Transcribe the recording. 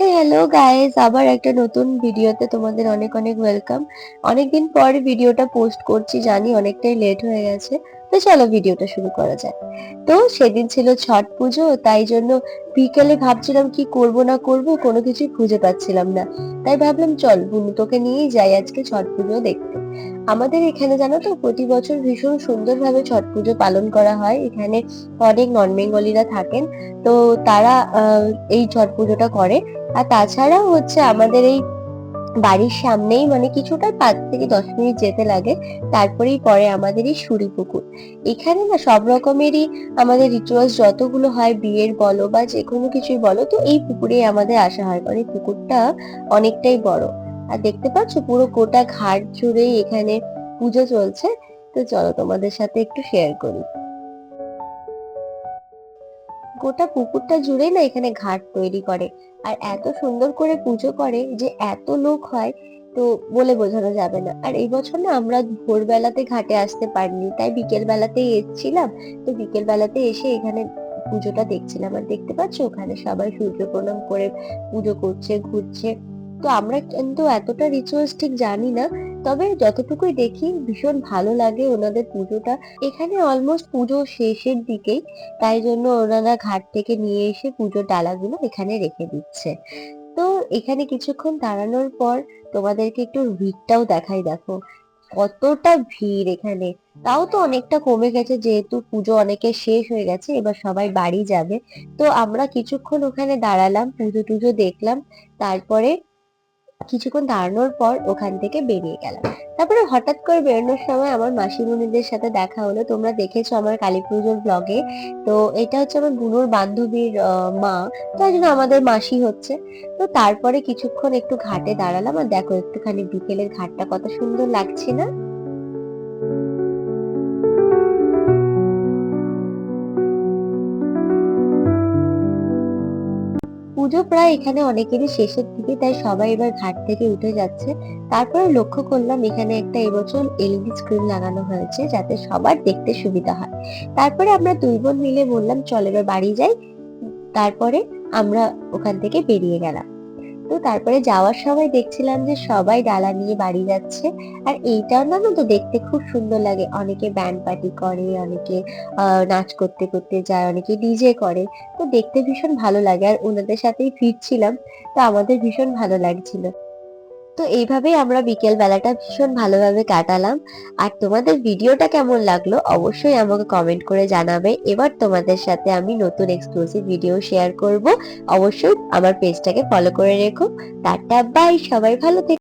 Hello guys আবার একটা নতুন ভিডিওতে তোমাদের অনেক অনেক ওয়েলকাম অনেকদিন পর ভিডিওটা পোস্ট করছি, জানি অনেকটাই লেট হয়ে গেছে। তো চলো ভিডিওটা শুরু করা যাক তো সেদিন ছিল ছট পুজো, তাই জন্য বিকেলে ভাবছিলাম কি করব না করব, কোনো কিছুই খুঁজে পাচ্ছিলাম না। তাই ভাবলাম, চল বুনু তোকে নিয়েই যাই আজকে ছট পুজো দেখতে। আমাদের এখানে জানো তো, প্রতি বছর ভীষণ সুন্দরভাবে ছট পুজো পালন করা হয়। এখানে অনেক নন বেঙ্গলিরা থাকেন, তো তারা এই ছট পুজোটা করে। আর তাছাড়াও হচ্ছে আমাদের এই বাড়ির সামনেই মানে কিছুটা পাঁচ থেকে দশ মিনিট যেতে লাগে, তারপরেই পরে আমাদের এই সুরি পুকুর। এখানে না সব রকমেরই আমাদের রিচুয়ালস যতগুলো হয়, বিয়ের বলো বা যে কোনো কিছুই বলো, তো এই পুকুরেই আমাদের আসা হয়। এই পুকুরটা অনেকটাই বড়। আর দেখতে পাচ্ছ পুরো গোটা ঘাট জুড়েই এখানে পুজো চলছে, তো চলো তোমাদের সাথে একটু শেয়ার করি। গোটা পুকুরটা জুড়ে না এখানে ঘাট তৈরি করে। আর এত সুন্দর করে পুজো করে যে এত লোক হয়, তো বলে বোঝানো যাবে না। আর এই বছর না আমরা ভোরবেলাতে ঘাটে আসতে পারিনি, তাই বিকেল বেলাতেই এসেছিলাম। তো বিকেল বেলাতে এসে এখানে পুজোটা দেখছিলাম। আর দেখতে পাচ্ছ, ওখানে সবাই সূর্য প্রণাম করে পুজো করছে, ঘুরছে। তো আমরা কিন্তু এতটা রিচুয়ালস ঠিক জানি না, তবে যতটুকুই দেখি ভীষণ ভালো লাগে ওনাদের পুজোটা। এখানে অলমোস্ট পুজো শেষের দিকেই, তাই জন্য ওনারা ঘাট থেকে নিয়ে এসে পুজোর ডালাগুলো এখানে রেখে দিচ্ছে। তো এখানে কিছুক্ষণ দাঁড়ানোর পর তোমাদেরকে একটু ভিড়টাও দেখাই দেখো। কতটা ভিড় এখানে। তাও তো অনেকটা কমে গেছে, যেহেতু পুজো অনেকে শেষ হয়ে গেছে, এবার সবাই বাড়ি যাবে। তো আমরা কিছুক্ষণ ওখানে দাঁড়ালাম, পুজো টুজো দেখলাম, তারপরে কিছুক্ষণ দাঁড়ানোর পর ওখান থেকে বেরিয়ে গেলাম। তারপরে হঠাৎ করে বেরোনোর সময় আমার মাসিমণিদের সাথে দেখা হলো। তোমরা দেখেছ আমার কালী পুজোর ব্লগে তো এটা হচ্ছে আমার বুনুর বান্ধবীর মা। তাই জন্য আমাদের মাসি হচ্ছে। তো তারপরে কিছুক্ষণ একটু ঘাটে দাঁড়ালাম আর দেখো একটুখানি বিকেলের ঘাটটা কত সুন্দর লাগছে না? পুজো প্রায় এখানে অনেকেরই শেষের দিকে, তাই সবাই এবার ঘাট থেকে উঠে যাচ্ছে। তারপরে লক্ষ্য করলাম এখানে একটা এবছর এলইডি স্ক্রিন লাগানো হয়েছে, যাতে সবার দেখতে সুবিধা হয়। তারপরে আমরা দুই বোন মিলে বললাম, চল এবার বাড়ি যাই। তারপরে আমরা ওখান থেকে বেরিয়ে গেলাম। তো তারপরে যাওয়ার সময় দেখছিলাম যে সবাই ডালা নিয়ে বাড়ি যাচ্ছে। আর এইটাও না তো দেখতে খুব সুন্দর লাগে। অনেকে ব্যান্ড পার্টি করে, অনেকে নাচ করতে করতে যায়, অনেকে ডিজে করে। তো দেখতে ভীষণ ভালো লাগে। আর ওনাদের সাথেই ফিরছিলাম। তো আমাদের ভীষণ ভালো লাগছিল। তো এইভাবেই আমরা বিকেল বেলাটা ভীষণ ভালোভাবে কাটালাম। আর তোমাদের ভিডিওটা কেমন লাগল অবশ্যই আমাকে কমেন্ট করে জানাবে। এবার তোমাদের সাথে আমি নতুন এক্সক্লুসিভ ভিডিও শেয়ার করব। অবশ্যই আমার পেজটাকে ফলো করে রেখো। টাটা বাই সবাই ভালো থেকো।